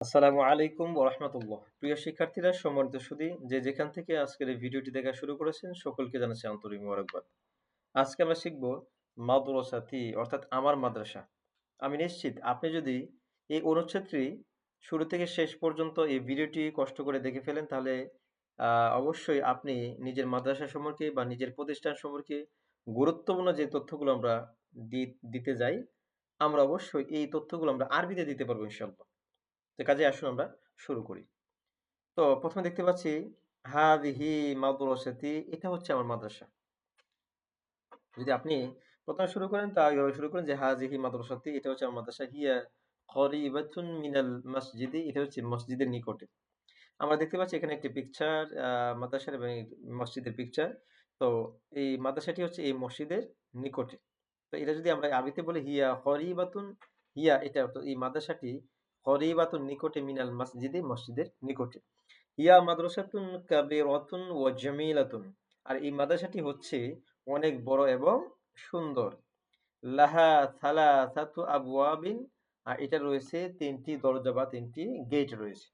আসসালামু আলাইকুম রাহমাতুল্লাহ। প্রিয় শিক্ষার্থীরা, সম্মানিত সুধী, যে যেখান থেকে আজকের এই ভিডিওটি দেখা শুরু করেছেন, সকলকে জানাচ্ছি আন্তরিক মোবারকবাদ। আজকে আমরা শিখব মাদ্রাসাতি অর্থাৎ আমার মাদ্রাসা। আমি নিশ্চিত আপনি যদি এই অনুচ্ছেদটি শুরু থেকে শেষ পর্যন্ত এই ভিডিওটি কষ্ট করে দেখে ফেলেন, তাহলে অবশ্যই আপনি নিজের মাদ্রাসা সম্পর্কে বা নিজের প্রতিষ্ঠান সম্পর্কে গুরুত্বপূর্ণ যে তথ্যগুলো আমরা দিতে যাই, আমরা অবশ্যই এই তথ্যগুলো আমরা আরবিতে দিতে পারব ইনশাআল্লাহ। তো কাজেই আসুন আমরা শুরু করি। তো ১ম এ দেখতে পাচ্ছি, হাযিহি মাদ্রাসাতি এটা হচ্ছে আমার মাদ্রাসা। যদি আপনি ১ম এ শুরু করেন, তা এভাবে শুরু করেন যে, হাযিহি মাদ্রাসাতি এটা হচ্ছে আমার মাদ্রাসা। হিয়া করিবাতুন মিনাল মসজিদি এটা হচ্ছে মসজিদের নিকটে। আমরা দেখতে পাচ্ছি এখানে একটি পিকচার মাদ্রাসার এবং মসজিদের পিকচার। তো এই মাদ্রাসাটি হচ্ছে এই মসজিদের নিকটে। তো এটা যদি আমরা আরবিতে বলি, হিয়া করিবাতুন হিয়া এটা তো এই মাদ্রাসাটি করিবাতুন নিকটে মিনাল মসজিদি, মসজিদের নিকটে। ইয়া মাদ্রাসাতুন কাবীরাতুন ওয়া জামিলাতুন। আর এই মাদ্রাসাটি হচ্ছে অনেক বড় এবং সুন্দর। লাহা সালাসাতু আবওয়াবিন আর এটা রয়েছে তিনটি দরজা বা তিনটি গেট রয়েছে।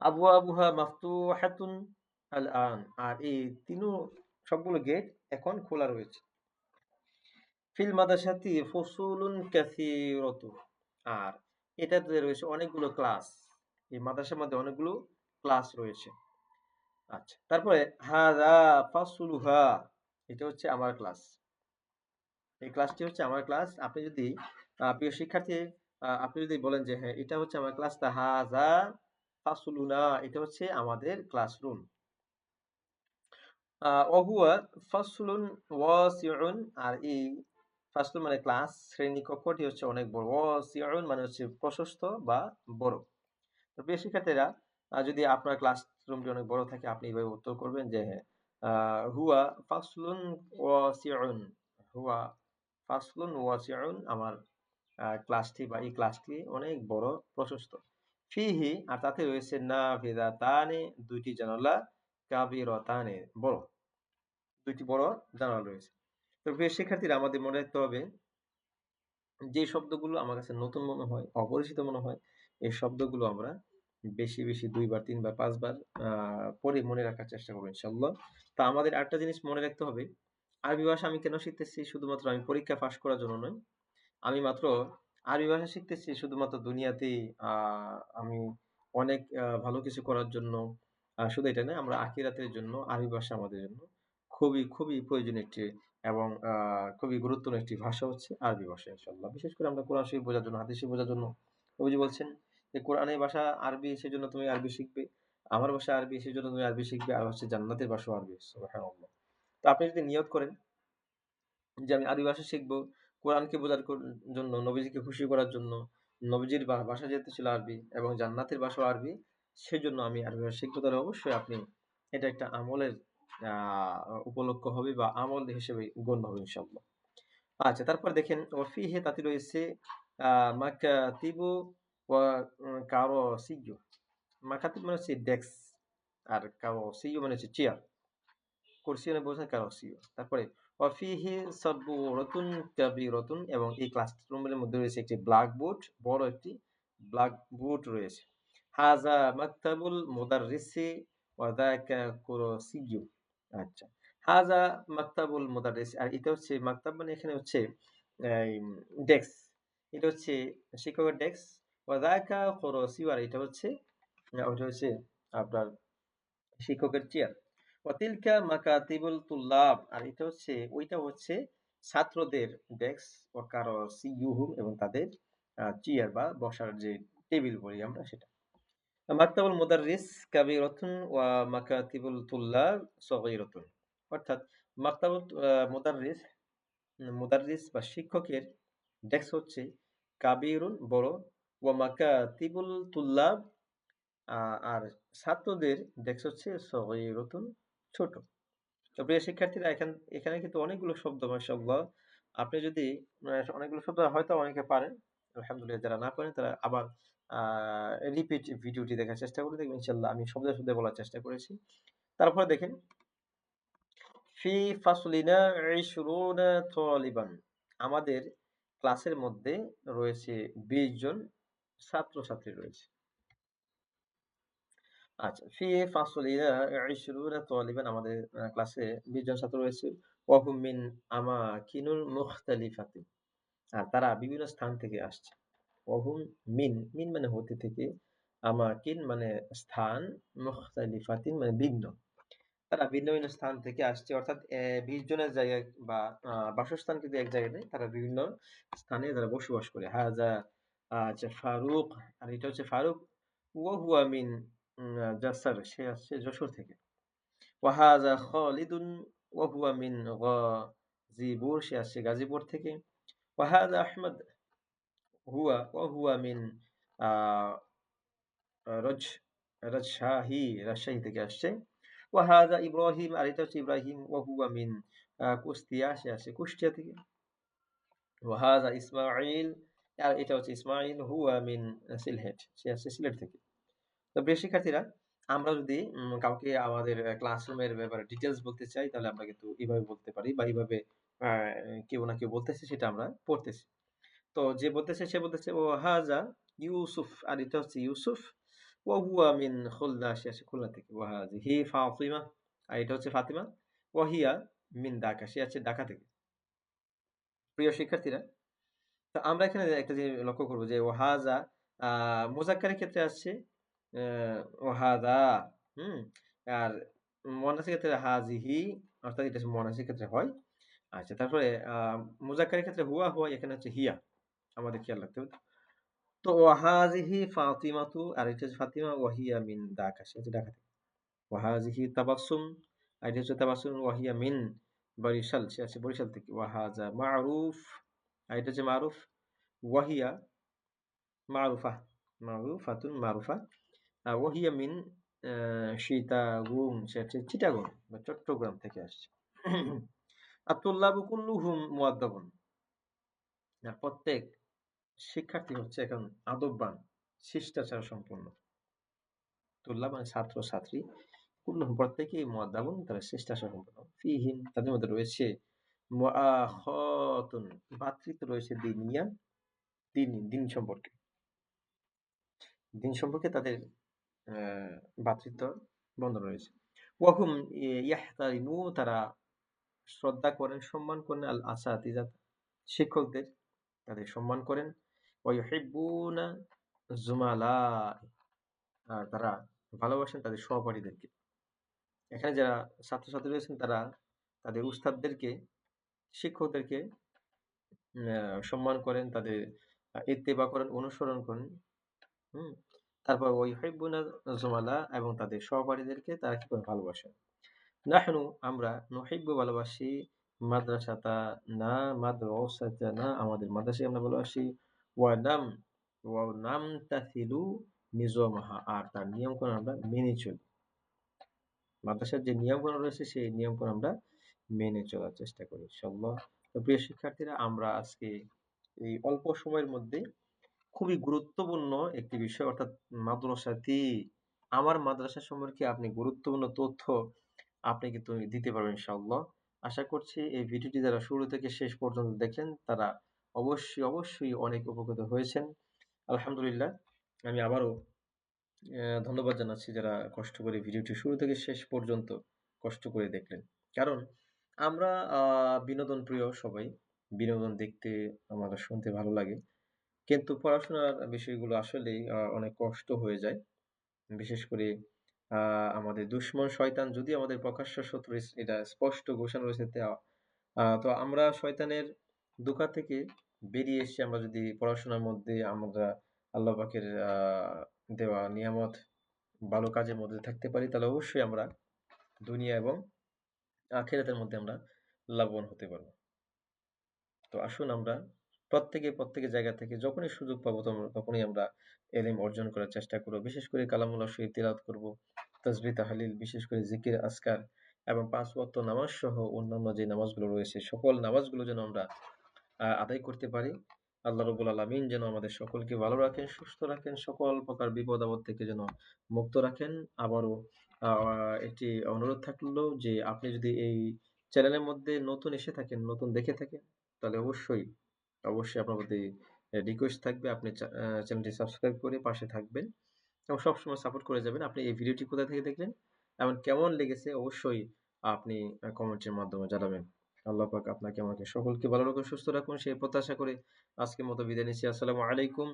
আবু আবওয়াবুহা মাফতুহাতুন আল-আন আর এই তিনও সবগুলো গেট এখন খোলা রয়েছে। ফিল মাদ্রাসাতি ফুসুলুন কাসীরাতু আর এটাতে রয়েছে অনেকগুলো ক্লাস। এই মাদ্রাসার মধ্যে অনেকগুলো ক্লাস রয়েছে। আচ্ছা। তারপরে হাযা ফাসলুহা এটা হচ্ছে আমার ক্লাস। এই ক্লাসটি হচ্ছে আমার ক্লাস। আপনি যদি প্রিয় শিক্ষার্থী আপনি যদি বলেন যে হ্যাঁ, এটা হচ্ছে আমার ক্লাস তা হাযা ফাসলুনা এটা হচ্ছে আমাদের ক্লাসরুম। আ ওহুয়া ফাসলুন ওয়াসিউন আর এই ফাসলুন মানে ক্লাস, শ্রেণি কক্ষটি হচ্ছে অনেক বড়। ওয়াসিউন মানে হচ্ছে প্রশস্ত বা বড়। তো প্রিয় শিক্ষার্থীরা যদি আপনার ক্লাসরুমটি অনেক বড় থাকে আপনি এভাবে উত্তর করবেন যে হ্যাঁ, ফাসলুন ওয়াসিউন হুয়া ফাসলুন ওয়াসিউন আমার ক্লাসটি বা এই ক্লাসটি অনেক বড় প্রশস্ত। ফিহি আর তাতে রয়েছে নাফিযাতানি ২ টি জানালা কাবীরাতানি বড়। দুইটি বড় জানালা রয়েছে। তো প্রিয় শিক্ষার্থীরা আমাদের মনে রাখতে হবে যে শব্দগুলো আমার কাছে নতুন মনে হয়, অপরিচিত মনে হয়, এই শব্দগুলো আমরা বেশি, বেশি ২ বার, ৩ বার, ৫ বার আ মনে রাখার চেষ্টা করব ইনশাআল্লাহ। তা আমাদের আরেকটা জিনিস মনে রাখতে হবে, আরবি ভাষা আমি কেন শিখতেছি? শুধুমাত্র আমি পরীক্ষা পাশ করার জন্য নয়। আমি মাত্র আরবি ভাষা শিখতেছি শুধুমাত্র দুনিয়াতেই আ আমি অনেক ভালো কিছু করার জন্য শুধু এটা নয়, আমরা আখিরাতের জন্য আরবি ভাষা আমাদের জন্য খুবই, খুবই প্রয়োজনীয় একটি এবং খুবই গুরুত্বপূর্ণ একটি ভাষা হচ্ছে আরবি ভাষা ইনশাআল্লাহ। বিশেষ করে আমরা কোরআন শরীফ বোঝার জন্য, হাদিস বোঝার জন্য নবীজি বলছেন যে, "কোরআনের ভাষা আরবি সেই জন্য তুমি আরবি শিখবে। আমার ভাষা আরবি সেই জন্য তুমি আরবি শিখবে। আর হচ্ছে জান্নাতের ভাষা আরবি।" তো আপনি যদি নিয়ত করেন যে আমি আরবি ভাষা শিখব কোরআনকে বোঝার জন্য, নবীজিকে খুশি করার জন্য, নবীজির ভাষা যেহেতু ছিল আরবি এবং জান্নাতের ভাষা আরবি, সেই জন্য আমি আরবি ভাষা শিখব। তাহলে অবশ্যই আপনি এটা একটা আমলের উপলক্ষ হবে বা আমল হিসেবে গণ্য হবে ইনশাআল্লাহ। আচ্ছা, তারপর দেখেন ওয়াফিহি তাতে রয়েছে মাকাতিবু ওয়া কারাসিয়্যু। মাকাতিব মানে হচ্ছে ডেস্ক আর কারাসিয়্যু মানে হচ্ছে চেয়ার। কুরসি মানে বোঝায় কারাসিয়্যু। তারপরে ওয়াফিহি সাবুরাতুন কাবীরাতুন এবং এই ক্লাসরুমের মধ্যে রয়েছে একটি ব্ল্যাকবোর্ড, বড় একটি ব্ল্যাকবোর্ড রয়েছে। হাযা মাকতাবুল মুদাররিসি ওয়া যাকা কুরসিয়্যু। আচ্ছা। হাযা মাকতাবুল মুদাররিস, আর এটা হচ্ছে মাকতাব মানে এখানে হচ্ছে, এই ডেস্ক। এটা হচ্ছে শিক্ষকের ডেস্ক। ওয়া যাকা কুরসিয়্যু আর এটা হচ্ছে, ওটা হচ্ছে আপনার শিক্ষকের চেয়ার। ওয়া তিলকা মাকাতিবুল তুল্লাব, আর এটা হচ্ছে, ওইটা হচ্ছে ছাত্রদের ডেস্ক ওয়া কারাসিয়্যুহুম এবং তাদের চেয়ার বা বসার যে টেবিল বলি আমরা সেটা। মাকতাবুল মুদাররিস কাবীরাতুন ওয়া মাকাতিবুল তুল্লাব সগীরাতুন। অর্থাৎ মাকতাবুল আ মুদাররিস মুদাররিস বা শিক্ষকের ডেস্ক হচ্ছে কাবীরুন বড় ওয়া মাকাতিবুল তুল্লাব আর ছাত্রদের ডেস্ক হচ্ছে সগীরাতুন ছোট। তো প্রিয় শিক্ষার্থীরা, এখান, এখানে কিন্তু অনেকগুলো শব্দ, মাশাআল্লাহ। আপনি যদি অনেকগুলো শব্দ হয়তো অনেকে পারেন। আলহামদুলিল্লাহ, যারা না পারেন তারা আবার রিপিট ভিডিওটি দেখার চেষ্টা করে দেখবেন ইনশাআল্লাহ আমি শব্দে, শব্দে বলার চেষ্টা করেছি। তারপরে দেখেন ফি ফাসলিনা ২০ তালিবান আমাদের ক্লাসের মধ্যে রয়েছে ২০ জন ছাত্র-ছাত্রী রয়েছে। আচ্ছা, ফি ফাসলিনা 20 তালিবান আমাদের ক্লাসে ২০ জন ছাত্র রয়েছে। ওয়া হুম মিন আমাকিনুল মুখতালিফাতি। আর তারা বিভিন্ন স্থান থেকে আসছে। ওয়া হুম মিন, মিন মানে হতে থেকে, আমাকিন মানে স্থান, মুখতালিফাতিন মানে ভিন্ন। তারা ভিন্ন, ভিন্ন স্থান থেকে আসছে অর্থাৎ ২০ জনের জায়গায় বা বাসস্থান কিন্তু এক জায়গায় নেই। তারা বিভিন্ন স্থানে তারা বসবাস করে। হাযা আচ্ছা ফারুক আর এটা হচ্ছে ফারুক। ওয়া হুয়া মিন জাসার সে আসছে যশোর থেকে। ওয়া হাযা খালিদুন ওয়া হুয়া মিন গাজীপুর সে আসছে গাজীপুর থেকে। ওয়া হাযা আহমদ হুয়া ওয়া হুয়া মিন রজ রাজশাহী, রাজশাহী থেকে আসছে। ইব্রাহিম আর এটা হচ্ছে ইব্রাহিম ওয়া হুয়া মিন কুষ্টিয়া সে আসছে কুষ্টিয়া থেকে। ইসমাঈল আর এটা হচ্ছে ইসমাঈল হুয়া মিন সিলহেট সে আসছে সিলেট থেকে। তো প্রিয় শিক্ষার্থীরা আমরা যদি কাউকে আমাদের ক্লাসরুমের ব্যাপারে ডিটেলস বলতে চাই তাহলে আমরা কিন্তু এভাবে বলতে পারি বা এইভাবে কেউ না কেউ বলতেছে সেটা আমরা পড়তেছি। তো যে বলতেছে, সে বলতেছে ও হাজা ইউসুফ আর এটা হচ্ছে ইউসুফ ও হুয়া মিন খুলনা সে আসছে খুলনা থেকে। ওয়া হাযিহি ফাতিমা আর এটা হচ্ছে ফাতিমা ও হিয়া মিন ঢাকা সে আছে ঢাকা থেকে। প্রিয় শিক্ষার্থীরা, তো আমরা এখানে একটা জিনিস লক্ষ্য করব যে ও হাজা আ মুযাক্কারের ক্ষেত্রে আসছে ও হাযা হুম? আর মুয়ান্নাসের ক্ষেত্রে হাযিহি অর্থাৎ এটা মুয়ান্নাসের ক্ষেত্রে হয়। আচ্ছা তারপরে, আ মুযাক্কারের ক্ষেত্রে হুয়া হুয়া, এখানে হচ্ছে হিয়া। আমাদের খেয়াল রাখতে হবে। তো ওয়া হাযিহি ফাতিমাতু, আর এটা হচ্ছে ফাতিমা, ওয়াহিয়া মিন ঢাকা সে হচ্ছে ঢাকা থেকে। ওয়া তাবাসসুম, আর এটা হচ্ছে তাবাসসুম, ওয়াহিয়া মিন বরিশাল, সে আছে বরিশাল থেকে। ওয়া হাযা মা'রুফ, আর এটা হচ্ছে মারুফ, ওয়াহিয়া মারুফা, মারুফাতুন মারুফা আ ওয়া হিয়া মিন চিটাগং সে হচ্ছে চিটাগং, বা চট্টগ্রাম থেকে আসছে। আত-তুল্লাবু কুল্লুহুম মুআদ্দাবুন আর প্রত্যেক শিক্ষার্থী হচ্ছে এখন আদববান, শিষ্টাচার সম্পন্ন। তুল্লাব মানে ছাত্র-ছাত্রী। কুল্লুহুম প্রত্যেকেই মুআদ্দাবুন তারা শিষ্টাচার সম্পন্ন। ফিহিম তাদের মধ্যে রয়েছে ভ্রাতৃত্ব রয়েছে দিনিয়া দিন, দিন সম্পর্কে। দিন সম্পর্কে তাদের আ ভ্রাতৃত্ব বন্ধন রয়েছে। ওয়া হুম ই ইয়াহতারিমু তারা শ্রদ্ধা করেন, সম্মান করেন আল আসাতিজাত শিক্ষকদের তাদের সম্মান করেন। আর তারা ভালোবাসেন তাদের সহপাঠীদেরকে। এখানে যারা ছাত্রছাত্রী রয়েছেন তারা তাদের উস্তাদদেরকে, শিক্ষকদেরকে সম্মান করেন, তাদের ইত্তেবা করেন, অনুসরণ করেন। হুম? তারপর ওয়া ইউহিব্বুনা জুমালা এবং তাদের সহপাঠীদেরকে তারা কি করে ভালোবাসেন। নাহনু আমরা নুহিব্বু ভালোবাসি মাদ্রাসাতানা মাদ্রাসাতানা আমাদের মাদ্রাসাকে আমরা ভালোবাসি ওয়া নাম ওয়া নামতাসিলু নিজামাহা আর তার নিয়মকানুন আমরা মেনে চলি। মাদ্রাসার যে নিয়মকানুন রয়েছে, সেই নিয়মকানুন আমরা মেনে চলার চেষ্টা করি ইনশাআল্লাহ। তো প্রিয় শিক্ষার্থীরা, আমরা আজকে এই অল্প সময়ের মধ্যে খুবই গুরুত্বপূর্ণ একটি বিষয়, অর্থাৎ মাদ্রাসাতি আমার মাদ্রাসা সম্পর্কে আপনি গুরুত্বপূর্ণ তথ্য আপনি কিন্তু দিতে পারবেন ইনশাআল্লাহ। আশা করছি এই ভিডিওটি যারা শুরু থেকে শেষ পর্যন্ত দেখলেন তারা অবশ্যই, অবশ্যই অনেক উপকৃত হয়েছেন। আলহামদুলিল্লাহ আমি আবারও ধন্যবাদ জানাচ্ছি যারা কষ্ট করে ভিডিওটি শুরু থেকে শেষ পর্যন্ত কষ্ট করে দেখলেন। কারণ আমরা বিনোদন প্রিয় সবাই। বিনোদন দেখতে আমাদের শুনতে ভালো লাগে। কিন্তু পড়াশোনার বিষয়গুলো আসলেই অনেক কষ্ট হয়ে যায়। বিশেষ করে আমাদের দুশমন শয়তান যদি আমাদের প্রকাশ্য শত্রু এটা স্পষ্ট ঘোষণা রয়েছে তো আমরা শয়তানের ধোঁকা থেকে বেরিয়ে এসে আমরা যদি পড়াশোনার মধ্যে আমরা আল্লাহ পাকের দেওয়া নিয়ামত ভালো কাজের মধ্যে থাকতে পারি তাহলে অবশ্যই আমরা দুনিয়া এবং আখিরাতের মধ্যে আমরা লাভবান হতে পারব। তো আসুন আমরা প্রত্যেকে, প্রত্যেকের জায়গা থেকে যখনই সুযোগ পাবো তখনই আমরা এলিম অর্জন করার চেষ্টা করব। বিশেষ করে কালামুল্লাহ শরীফ তিলাওয়াত করব। তাসবিহ তাহলিল বিশেষ করে জিকির আজকার এবং পাঁচ ওয়াক্ত নামাজ সহ অন্যান্য যে নামাজগুলো রয়েছে সকল নামাজগুলো যেন আমরা আদায় করতে পারি। আল্লাহ রাব্বুল আলামিন যেন আমাদের সকলকে ভালো রাখেন, সুস্থ রাখেন, সকল প্রকার বিপদ-আপদ থেকে যেন মুক্ত রাখেন। আবারও একটি অনুরোধ থাকল যে আপনি যদি এই চ্যানেলের মধ্যে নতুন এসে থাকেন, নতুন দেখে থাকেন তাহলে অবশ্যই, অবশ্যই আপনার প্রতি রিকোয়েস্ট থাকবে আপনি চ্যানেলটি সাবস্ক্রাইব করে পাশে থাকবেন এবং সবসময় সাপোর্ট করে যাবেন। আপনি এই ভিডিওটি কোথা থেকে দেখলেন এবং কেমন লেগেছে অবশ্যই আপনি কমেন্টের মাধ্যমে জানাবেন। আল্লাহ পাক আপনাকে আমাকে সকলকে ভালো রাখুন, সুস্থ রাখুন সেই প্রত্যাশা করে আজকের মতো বিদায় নিচ্ছি। আসসালামু আলাইকুম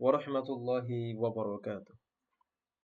ওয়া রাহমাতুল্লাহি ওয়া বারাকাতুহু।